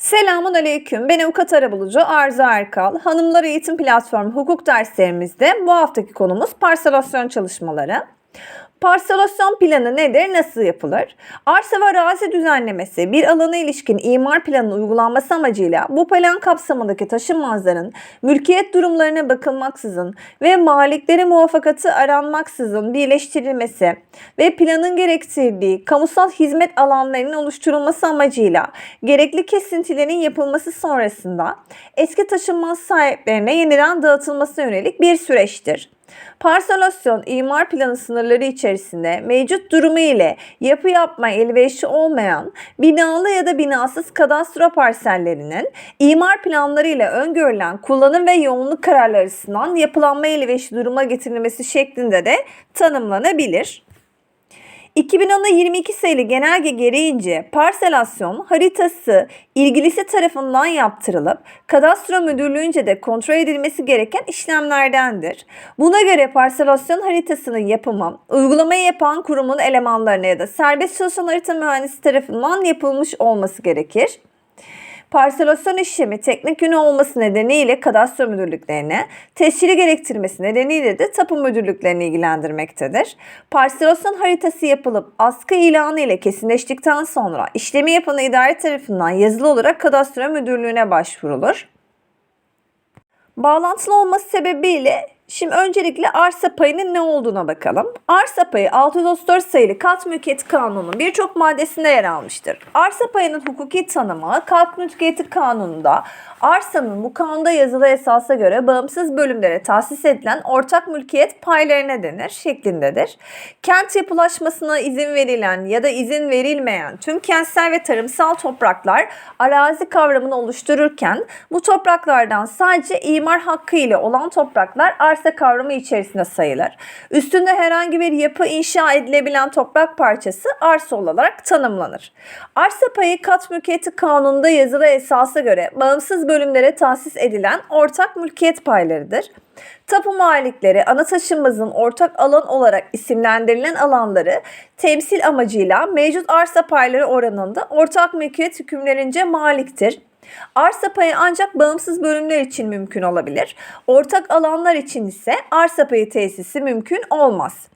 Selamun Aleyküm. Ben avukat arabulucu Arzu Erkal. Hanımlar Eğitim Platformu hukuk derslerimizde bu haftaki konumuz parselasyon çalışmaları. Parselasyon planı nedir, nasıl yapılır? Arsa ve arazi düzenlemesi bir alana ilişkin imar planının uygulanması amacıyla bu plan kapsamındaki taşınmazların mülkiyet durumlarına bakılmaksızın ve malikleri muvaffakatı aranmaksızın birleştirilmesi ve planın gerektirdiği kamusal hizmet alanlarının oluşturulması amacıyla gerekli kesintilerin yapılması sonrasında eski taşınmaz sahiplerine yeniden dağıtılmasına yönelik bir süreçtir. Parselasyon imar planı sınırları içerisinde mevcut durumu ile yapı yapma elverişi olmayan binalı ya da binasız kadastro parsellerinin imar planları ile öngörülen kullanım ve yoğunluk kararları açısından yapılanma elverişi duruma getirilmesi şeklinde de tanımlanabilir. 2010'da 22 sayılı genelge gereğince parselasyon haritası ilgilisi tarafından yaptırılıp kadastro müdürlüğünce de kontrol edilmesi gereken işlemlerdendir. Buna göre parselasyon haritasının yapımı uygulamayı yapan kurumun elemanlarına ya da serbest çalışan harita mühendisi tarafından yapılmış olması gerekir. Parselasyon işlemi teknik yönü olması nedeniyle kadastro müdürlüklerine, tescili gerektirmesi nedeniyle de tapu müdürlüklerini ilgilendirmektedir. Parselasyon haritası yapılıp askı ilanı ile kesinleştikten sonra işlemi yapan idare tarafından yazılı olarak kadastro müdürlüğüne başvurulur. Bağlantılı olması sebebiyle şimdi öncelikle arsa payının ne olduğuna bakalım. Arsa payı 634 sayılı kat mülkiyeti kanununun birçok maddesinde yer almıştır. Arsa payının hukuki tanımı kat mülkiyeti kanununda arsanın bu kanunda yazılı esasa göre bağımsız bölümlere tahsis edilen ortak mülkiyet paylarına denir şeklindedir. Kent yapılaşmasına izin verilen ya da izin verilmeyen tüm kentsel ve tarımsal topraklar arazi kavramını oluştururken bu topraklardan sadece imar hakkı ile olan topraklar arsa kavramı içerisinde sayılır. Üstünde herhangi bir yapı inşa edilebilen toprak parçası arsa olarak tanımlanır. Arsa payı kat mülkiyeti kanununda yazılı esasa göre bağımsız bölümlere tahsis edilen ortak mülkiyet paylarıdır. Tapu malikleri ana taşınmazın ortak alan olarak isimlendirilen alanları temsil amacıyla mevcut arsa payları oranında ortak mülkiyet hükümlerince maliktir. Arsa payı ancak bağımsız bölümler için mümkün olabilir. Ortak alanlar için ise arsa payı tesisi mümkün olmaz.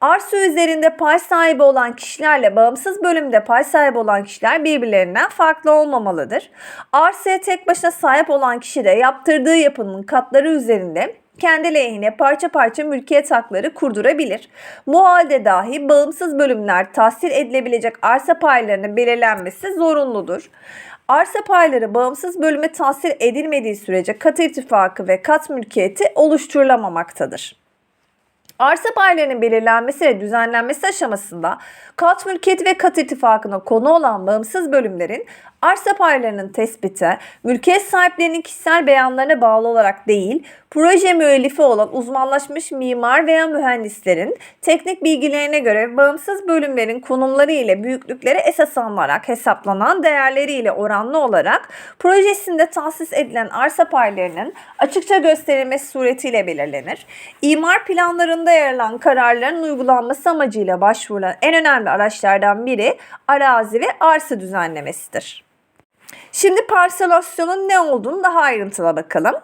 Arsa üzerinde pay sahibi olan kişilerle bağımsız bölümde pay sahibi olan kişiler birbirlerinden farklı olmamalıdır. Arsaya tek başına sahip olan kişi de yaptırdığı yapının katları üzerinde kendi lehine parça parça mülkiyet hakları kurdurabilir. Bu halde dahi bağımsız bölümler tahsil edilebilecek arsa paylarının belirlenmesi zorunludur. Arsa payları bağımsız bölüme tahsil edilmediği sürece kat irtifakı ve kat mülkiyeti oluşturulamamaktadır. Arsa paylarının belirlenmesi ve düzenlenmesi aşamasında kat mülkiyeti ve kat ittifakına konu olan bağımsız bölümlerin arsa paylarının tespiti, mülkiyet sahiplerinin kişisel beyanlarına bağlı olarak değil, proje müellifi olan uzmanlaşmış mimar veya mühendislerin teknik bilgilerine göre bağımsız bölümlerin konumları ile büyüklükleri esas alınarak hesaplanan değerleri ile oranlı olarak projesinde tahsis edilen arsa paylarının açıkça gösterilmesi suretiyle belirlenir. İmar planlarında yer alan kararların uygulanması amacıyla başvurulan en önemli araçlardan biri arazi ve arsa düzenlemesidir. Şimdi parselasyonun ne olduğunu daha ayrıntılı bakalım.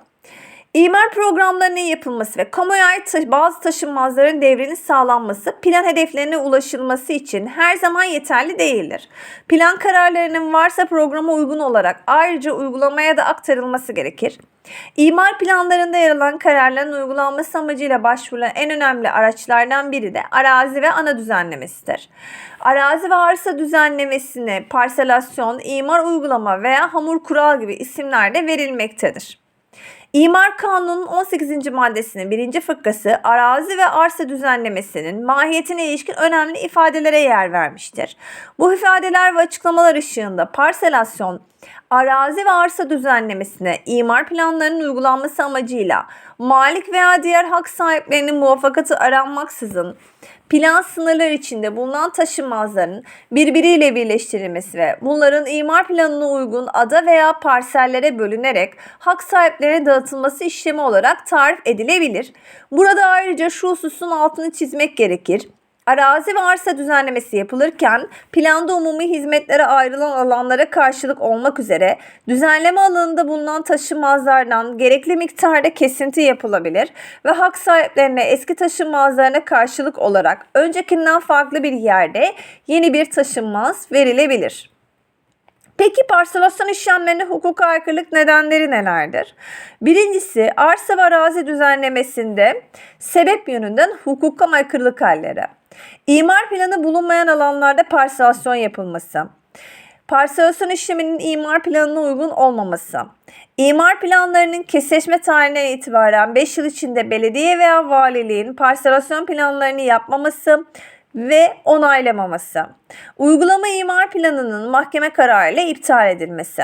İmar programlarının yapılması ve kamuya ait bazı taşınmazların devrinin sağlanması plan hedeflerine ulaşılması için her zaman yeterli değildir. Plan kararlarının varsa programa uygun olarak ayrıca uygulamaya da aktarılması gerekir. İmar planlarında yer alan kararların uygulanması amacıyla başvurulan en önemli araçlardan biri de arazi ve ana düzenlemesidir. Arazi ve arsa düzenlemesine parselasyon, imar uygulama veya hamur kural gibi isimler de verilmektedir. İmar Kanunu'nun 18. maddesinin birinci fıkrası arazi ve arsa düzenlemesinin mahiyetine ilişkin önemli ifadelere yer vermiştir. Bu ifadeler ve açıklamalar ışığında parselasyon, arazi ve arsa düzenlemesine imar planlarının uygulanması amacıyla malik veya diğer hak sahiplerinin muvaffakatı aranmaksızın plan sınırları içinde bulunan taşınmazların birbiriyle birleştirilmesi ve bunların imar planına uygun ada veya parsellere bölünerek hak sahiplerine dağıtılması işlemi olarak tarif edilebilir. Burada ayrıca şu hususun altını çizmek gerekir. Arazi ve arsa düzenlemesi yapılırken planda umumi hizmetlere ayrılan alanlara karşılık olmak üzere düzenleme alanında bulunan taşınmazlardan gerekli miktarda kesinti yapılabilir ve hak sahiplerine eski taşınmazlarına karşılık olarak öncekinden farklı bir yerde yeni bir taşınmaz verilebilir. Peki parselasyon işlemlerinde hukuka aykırılık nedenleri nelerdir? Birincisi arsa ve arazi düzenlemesinde sebep yönünden hukuka aykırılık halleri. İmar planı bulunmayan alanlarda parselasyon yapılması. Parselasyon işleminin imar planına uygun olmaması. İmar planlarının kesleşme tarihinden itibaren 5 yıl içinde belediye veya valiliğin parselasyon planlarını yapmaması ve onaylamaması. Uygulama imar planının mahkeme kararıyla iptal edilmesi.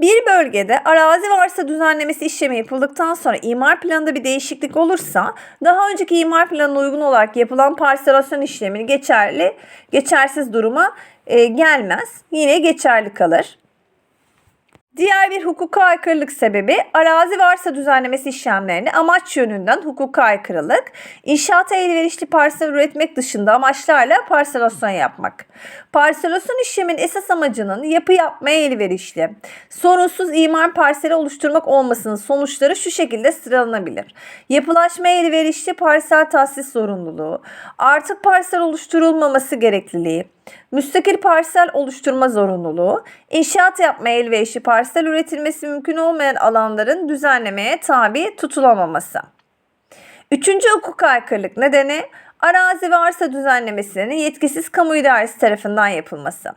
Bir bölgede arazi varsa düzenlemesi işlemi yapıldıktan sonra imar planında bir değişiklik olursa daha önceki imar planına uygun olarak yapılan parselasyon işlemini geçerli, geçersiz duruma e, gelmez. Yine geçerli kalır. Diğer bir hukuka aykırılık sebebi arazi varsa düzenlemesi işlemlerine amaç yönünden hukuka aykırılık, inşaata elverişli parsel üretmek dışında amaçlarla parselasyon yapmak. Parselasyon işlemin esas amacının yapı yapmaya elverişli, sorunsuz imar parseli oluşturmak olmasının sonuçları şu şekilde sıralanabilir. Yapılaşmaya elverişli parsel tahsis zorunluluğu, artık parsel oluşturulmaması gerekliliği, müstakil parsel oluşturma zorunluluğu, inşaat yapmaya elverişli parsel üretilmesi mümkün olmayan alanların düzenlemeye tabi tutulamaması. Üçüncü hukuk aykırılık nedeni arazi ve arsa düzenlemesinin yetkisiz kamu idaresi tarafından yapılması.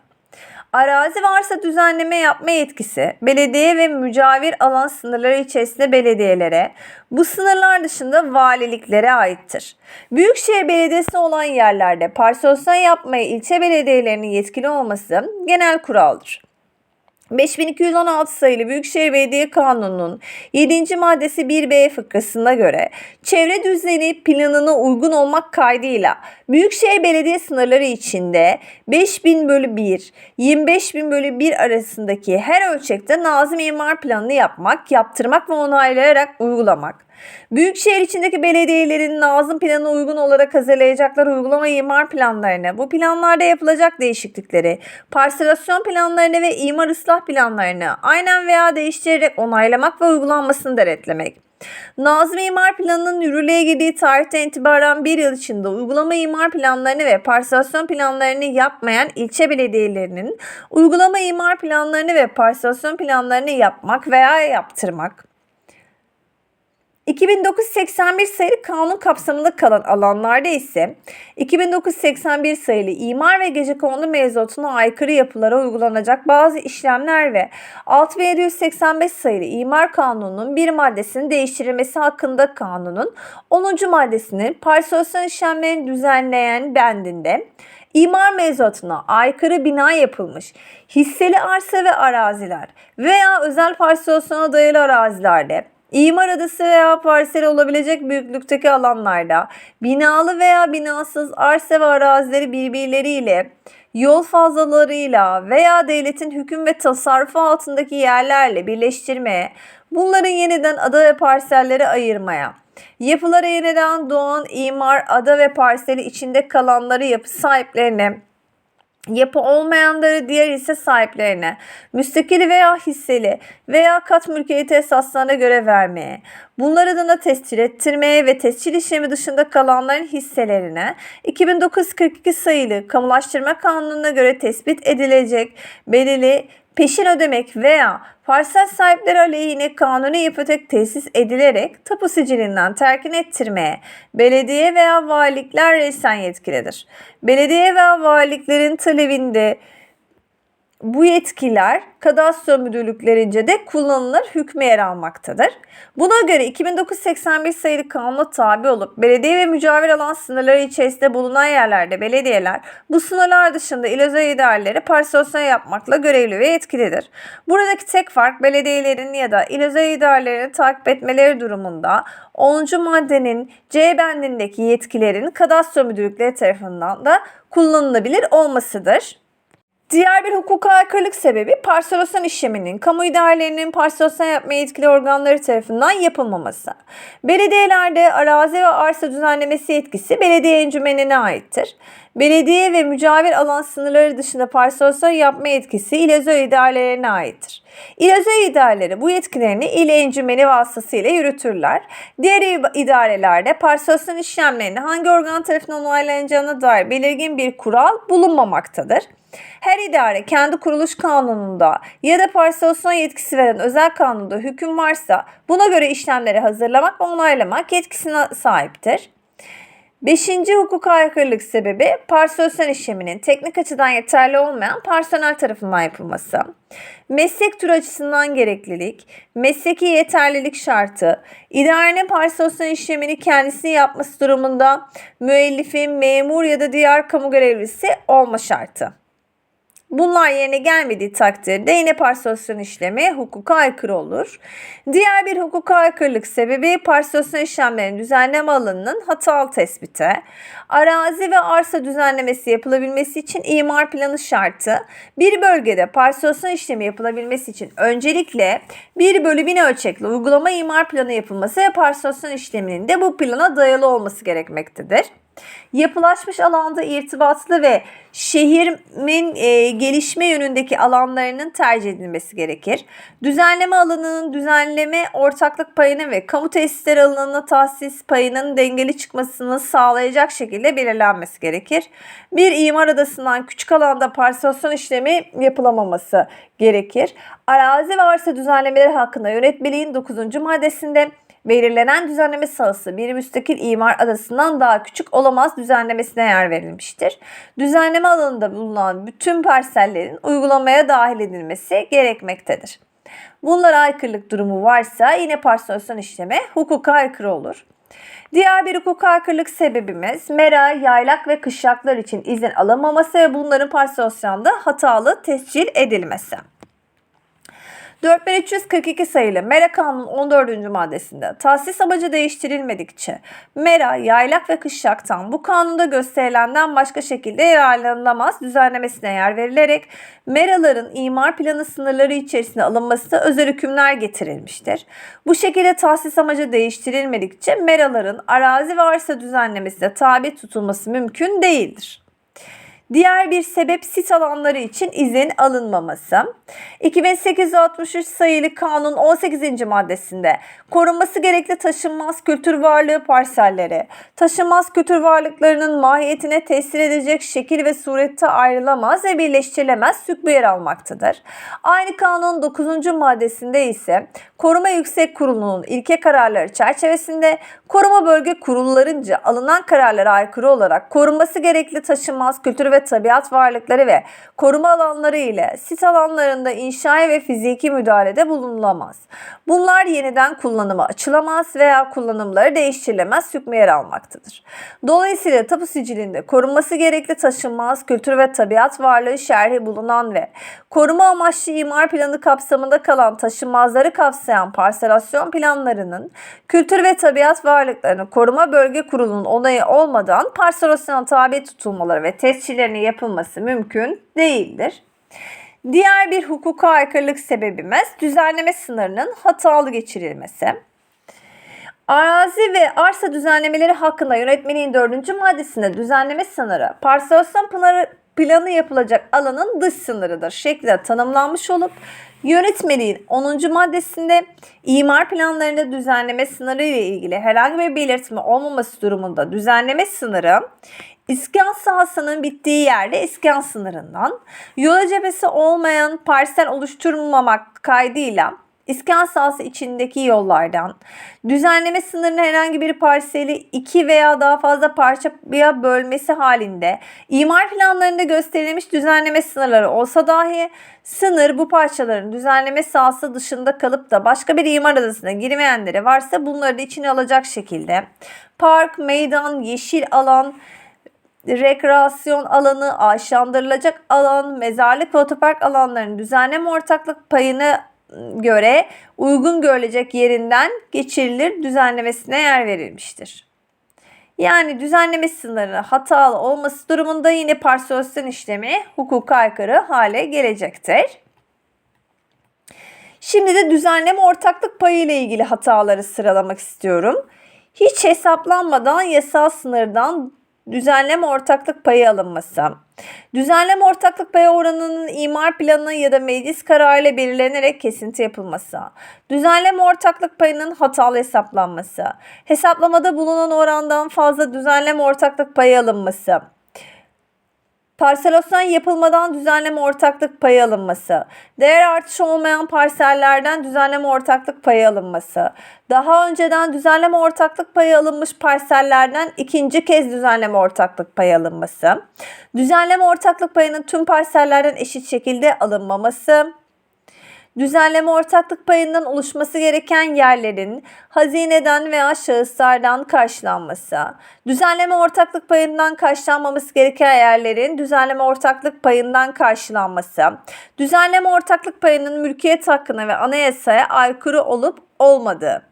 Arazi varsa düzenleme yapma yetkisi belediye ve mücavir alan sınırları içerisinde belediyelere, bu sınırlar dışında valiliklere aittir. Büyükşehir Belediyesi olan yerlerde parselasyon yapmaya ilçe belediyelerinin yetkili olması genel kuraldır. 5216 sayılı Büyükşehir Belediye Kanunu'nun 7. maddesi 1B fıkrasına göre çevre düzeni planına uygun olmak kaydıyla Büyükşehir Belediye sınırları içinde 5000 bölü 1, 25000 bölü 1 arasındaki her ölçekte nazım imar planını yapmak, yaptırmak ve onaylayarak uygulamak. Büyükşehir içindeki belediyelerin nazım planına uygun olarak hazırlayacakları uygulama imar planlarını, bu planlarda yapılacak değişiklikleri, parselasyon planlarını ve imar ıslah planlarını aynen veya değiştirerek onaylamak ve uygulanmasını denetlemek. Nazım İmar Planı'nın yürürlüğe girdiği tarihten itibaren bir yıl içinde uygulama imar planlarını ve parselasyon planlarını yapmayan ilçe belediyelerinin uygulama imar planlarını ve parselasyon planlarını yapmak veya yaptırmak, 2981 sayılı kanun kapsamında kalan alanlarda ise 2981 sayılı imar ve gecekondu mevzuatına aykırı yapılara uygulanacak bazı işlemler ve 6785 sayılı imar kanununun bir maddesinin değiştirilmesi hakkında kanunun 10. maddesinin parselasyon işlemlerini düzenleyen bendinde imar mevzuatına aykırı bina yapılmış hisseli arsa ve araziler veya özel parselasyona dayalı arazilerde İmar adası veya parsel olabilecek büyüklükteki alanlarda binalı veya binasız arsa ve arazileri birbirleriyle yol fazlalarıyla veya devletin hüküm ve tasarrufu altındaki yerlerle birleştirmeye, bunların yeniden ada ve parselleri ayırmaya, yapılara yeniden doğan imar ada ve parseli içinde kalanları yapı sahiplerine yapı olmayanları diğer hisse sahiplerine, müstakil veya hisseli veya kat mülkiyeti esaslarına göre vermeye, bunlar adına tescil ettirmeye ve tescil işlemi dışında kalanların hisselerine 2942 sayılı kamulaştırma kanununa göre tespit edilecek belirli peşin ödemek veya parsel sahipleri aleyhine kanuni ipotek tesis edilerek tapu sicilinden terkin ettirmeye belediye veya valilikler resen yetkilidir. Belediye veya valiliklerin talebinde bu yetkiler kadastro müdürlüklerince de kullanılır hükmü yer almaktadır. Buna göre 2981 sayılı kanuna tabi olup belediye ve mücavir alan sınırları içerisinde bulunan yerlerde belediyeler bu sınırlar dışında il özel idareleri parselasyon yapmakla görevli ve yetkilidir. Buradaki tek fark belediyelerin ya da il özel idarelerini takip etmeleri durumunda 10. maddenin C bendindeki yetkilerin kadastro müdürlükleri tarafından da kullanılabilir olmasıdır. Diğer bir hukuka aykırılık sebebi parselasyon işleminin kamu idarelerinin parselasyon yapmaya yetkili organları tarafından yapılmaması. Belediyelerde arazi ve arsa düzenlemesi yetkisi belediye encümenine aittir. Belediye ve mücavir alan sınırları dışında parselasyon yapma yetkisi il idarelerine aittir. İl idareleri bu yetkilerini il encümeni vasıtasıyla yürütürler. Diğer idarelerde parselasyon işlemlerinin hangi organ tarafından onaylanacağına dair belirgin bir kural bulunmamaktadır. Her idare kendi kuruluş kanununda ya da parselasyon yetkisi veren özel kanunda hüküm varsa buna göre işlemleri hazırlamak ve onaylamak yetkisine sahiptir. Beşinci hukuka aykırılık sebebi parselasyon işleminin teknik açıdan yeterli olmayan personel tarafından yapılması. Meslek türü açısından gereklilik, mesleki yeterlilik şartı, idarenin parselasyon işlemini kendisi yapması durumunda müellifin, memur ya da diğer kamu görevlisi olma şartı. Bunlar yerine gelmediği takdirde yine parselasyon işlemi hukuka aykırı olur. Diğer bir hukuka aykırılık sebebi parselasyon işlemlerinin düzenleme alanının hatalı tespiti. Arazi ve arsa düzenlemesi yapılabilmesi için imar planı şartı. Bir bölgede parselasyon işlemi yapılabilmesi için öncelikle 1 bölü 1000 ölçekli uygulama imar planı yapılması ve parselasyon işleminin de bu plana dayalı olması gerekmektedir. Yapılaşmış alanda irtibatlı ve şehrin e, gelişme yönündeki alanlarının tercih edilmesi gerekir. Düzenleme alanının düzenleme ortaklık payının ve kamu tesisleri alanına tahsis payının dengeli çıkmasını sağlayacak şekilde belirlenmesi gerekir. Bir imar adasından küçük alanda parselasyon işlemi yapılamaması gerekir. Arazi ve arsa düzenlemeleri hakkında yönetmeliğin 9. maddesinde belirlenen düzenleme sahası bir müstakil imar adasından daha küçük olamaz düzenlemesine yer verilmiştir. Düzenleme alanında bulunan bütün parsellerin uygulamaya dahil edilmesi gerekmektedir. Bunlara aykırılık durumu varsa yine parselasyon işlemi hukuka aykırı olur. Diğer bir hukuka aykırılık sebebimiz mera, yaylak ve kışlaklar için izin alamaması ve bunların parselasyonda hatalı tescil edilmesi. 4342 sayılı Mera Kanunu 14. maddesinde tahsis amacı değiştirilmedikçe Mera, yaylak ve kışlaktan bu kanunda gösterilenden başka şekilde yararlanılamaz düzenlemesine yer verilerek Meraların imar planı sınırları içerisinde alınması özel hükümler getirilmiştir. Bu şekilde tahsis amacı değiştirilmedikçe Meraların arazi ve arsa düzenlemesine tabi tutulması mümkün değildir. Diğer bir sebep sit alanları için izin alınmaması. 2863 sayılı kanun 18. maddesinde korunması gerekli taşınmaz kültür varlığı parselleri, taşınmaz kültür varlıklarının mahiyetine tesir edecek şekil ve surette ayrılamaz ve birleştirilemez hükmü yer almaktadır. Aynı kanun 9. maddesinde ise Koruma Yüksek Kurulu'nun ilke kararları çerçevesinde koruma bölge kurullarınca alınan kararlara aykırı olarak korunması gerekli taşınmaz kültür ve tabiat varlıkları ve koruma alanları ile sit alanlarında inşai ve fiziki müdahalede bulunulamaz. Bunlar yeniden kullanıma açılamaz veya kullanımları değiştirilemez hükmü yer almaktadır. Dolayısıyla tapu sicilinde korunması gerekli taşınmaz kültür ve tabiat varlığı şerhi bulunan ve koruma amaçlı imar planı kapsamında kalan taşınmazları kapsayan parselasyon planlarının kültür ve tabiat varlıklarını koruma bölge kurulunun onayı olmadan parselasyona tabi tutulmaları ve tescillerini yapılması mümkün değildir. Diğer bir hukuka aykırılık sebebimiz düzenleme sınırının hatalı geçirilmesi. Arazi ve arsa düzenlemeleri hakkında yönetmeliğin 4. maddesinde düzenleme sınırı parselasyon planı yapılacak alanın dış sınırıdır şeklinde tanımlanmış olup yönetmeliğin 10. maddesinde imar planlarında düzenleme sınırı ile ilgili herhangi bir belirtme olmaması durumunda düzenleme sınırı İskan sahasının bittiği yerde iskan sınırından, yola cephesi olmayan parsel oluşturmamak kaydıyla iskan sahası içindeki yollardan, düzenleme sınırının herhangi bir parseli iki veya daha fazla parçaya bölmesi halinde imar planlarında gösterilmiş düzenleme sınırları olsa dahi sınır bu parçaların düzenleme sahası dışında kalıp da başka bir imar adasına girmeyenleri varsa bunları da içine alacak şekilde park, meydan, yeşil alan, rekreasyon alanı, ağaçlandırılacak alan, mezarlık ve otopark alanlarının düzenleme ortaklık payını göre uygun görülecek yerinden geçirilir düzenlemesine yer verilmiştir. Yani düzenleme sınırı hatalı olması durumunda yine parselasyon işlemi hukuka aykırı hale gelecektir. Şimdi de düzenleme ortaklık payı ile ilgili hataları sıralamak istiyorum. Hiç hesaplanmadan yasal sınırdan düzenleme ortaklık payı alınması. Düzenleme ortaklık payı oranının imar planı ya da meclis kararıyla belirlenerek kesinti yapılması. Düzenleme ortaklık payının hatalı hesaplanması. Hesaplamada bulunan orandan fazla düzenleme ortaklık payı alınması. Parselasyon yapılmadan düzenleme ortaklık payı alınması. Değer artışı olmayan parsellerden düzenleme ortaklık payı alınması. Daha önceden düzenleme ortaklık payı alınmış parsellerden ikinci kez düzenleme ortaklık payı alınması. Düzenleme ortaklık payının tüm parsellerden eşit şekilde alınmaması düzenleme ortaklık payından oluşması gereken yerlerin hazineden veya şahıslardan karşılanması, düzenleme ortaklık payından karşılanmaması gereken yerlerin düzenleme ortaklık payından karşılanması, düzenleme ortaklık payının mülkiyet hakkına ve anayasaya aykırı olup olmadığı.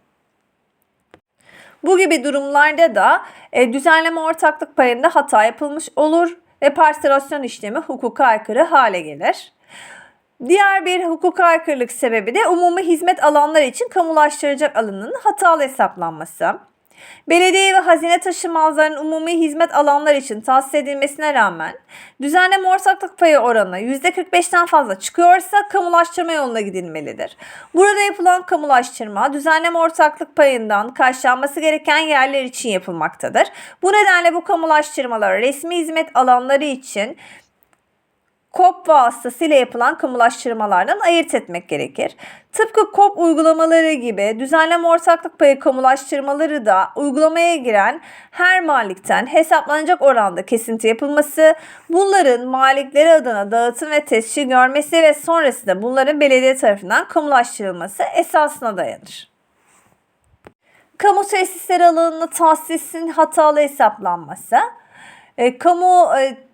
Bu gibi durumlarda da e, düzenleme ortaklık payında hata yapılmış olur ve parselasyon işlemi hukuka aykırı hale gelir. Diğer bir hukuka aykırılık sebebi de umumi hizmet alanları için kamulaştıracak alanın hatalı hesaplanması. Belediye ve hazine taşımazlarının umumi hizmet alanları için tahsis edilmesine rağmen düzenleme ortaklık payı oranı %45'ten fazla çıkıyorsa kamulaştırma yoluna gidilmelidir. Burada yapılan kamulaştırma düzenleme ortaklık payından karşılanması gereken yerler için yapılmaktadır. Bu nedenle bu kamulaştırmalar resmi hizmet alanları için KOP vasıtasıyla yapılan kamulaştırmalardan ayırt etmek gerekir. Tıpkı KOP uygulamaları gibi düzenleme ortaklık payı kamulaştırmaları da uygulamaya giren her malikten hesaplanacak oranda kesinti yapılması, bunların malikleri adına dağıtım ve tescil görmesi ve sonrasında bunların belediye tarafından kamulaştırılması esasına dayanır. Kamu tesisleri alanında tahsisin hatalı hesaplanması, e, kamu e,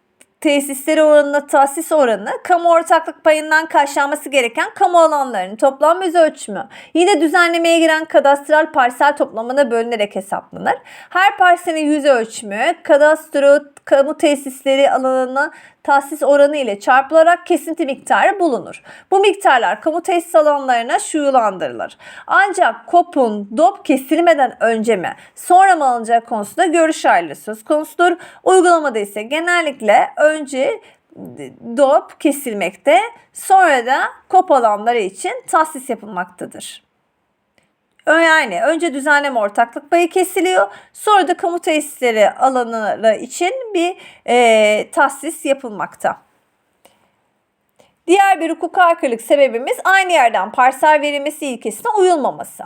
tesisleri oranına tahsis oranı kamu ortaklık payından karşılanması gereken kamu alanlarının toplam yüz ölçümü yine düzenlemeye giren kadastral parsel toplamına bölünerek hesaplanır. Her parselin yüz ölçümü kadastro kamu tesisleri alanına tahsis oranı ile çarpılarak kesinti miktarı bulunur. Bu miktarlar kamu tesis alanlarına şuyulandırılır. Ancak KOP'un DOP kesilmeden önce mi sonra mı alınacağı konusunda görüş ayrılığı söz konusudur. Uygulamada ise genellikle önce DOP kesilmekte sonra da KOP alanları için tahsis yapılmaktadır. Yani önce düzenleme ortaklık payı kesiliyor. Sonra da kamu tesisleri alanları için bir e, tahsis yapılmakta. Diğer bir hukuka aykırılık sebebimiz aynı yerden parsel verilmesi ilkesine uyulmaması.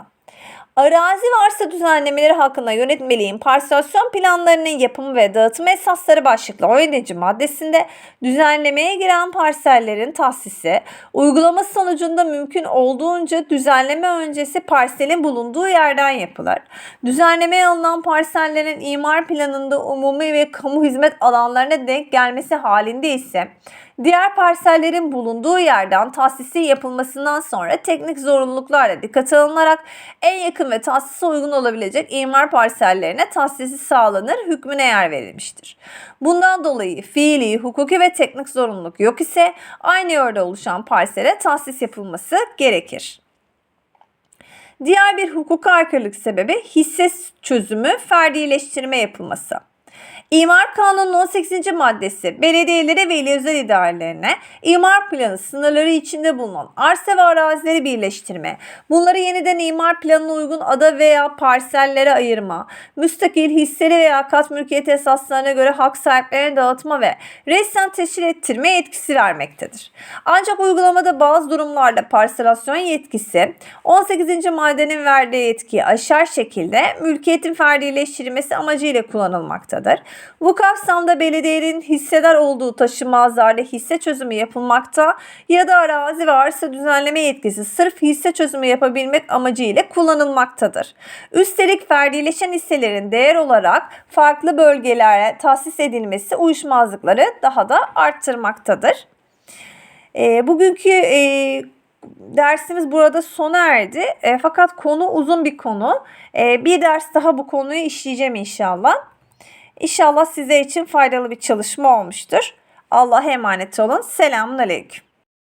Arazi varsa düzenlemeleri hakkında yönetmeliğin parselasyon planlarının yapımı ve dağıtım esasları başlıklı 17. maddesinde düzenlemeye giren parsellerin tahsisi, uygulama sonucunda mümkün olduğunca düzenleme öncesi parselin bulunduğu yerden yapılır. Düzenlemeye alınan parsellerin imar planında umumi ve kamu hizmet alanlarına denk gelmesi halinde ise Diğer parsellerin bulunduğu yerden tahsisi yapılmasından sonra teknik zorunluluklarla dikkate alınarak en yakın ve tahsise uygun olabilecek imar parsellerine tahsisi sağlanır hükmüne yer verilmiştir. Bundan dolayı fiili, hukuki ve teknik zorunluluk yok ise aynı yerde oluşan parsele tahsis yapılması gerekir. Diğer bir hukuka aykırılık sebebi hisse çözümü ferdileştirme yapılması. İmar Kanunu'nun 18. maddesi belediyelere ve il özel idarelerine imar planı sınırları içinde bulunan arsa ve arazileri birleştirme, bunları yeniden imar planına uygun ada veya parsellere ayırma, müstakil hisseli veya kat mülkiyet esaslarına göre hak sahiplerine dağıtma ve resmen teşkil ettirme yetkisi vermektedir. Ancak uygulamada bazı durumlarda parselasyon yetkisi 18. maddenin verdiği yetkiyi aşar şekilde mülkiyetin ferdileştirilmesi amacıyla kullanılmaktadır. Bu kapsamda belediyenin hissedar olduğu taşınmazlarda hisse çözümü yapılmakta ya da arazi ve arsa düzenleme yetkisi sırf hisse çözümü yapabilmek amacıyla kullanılmaktadır. Üstelik ferdileşen hisselerin değer olarak farklı bölgelere tahsis edilmesi uyuşmazlıkları daha da arttırmaktadır. E, bugünkü e, dersimiz burada sona erdi. E, fakat konu uzun bir konu. E, bir ders daha bu konuyu işleyeceğim inşallah. İnşallah size için faydalı bir çalışma olmuştur. Allah'a emanet olun. Selamun Aleyküm.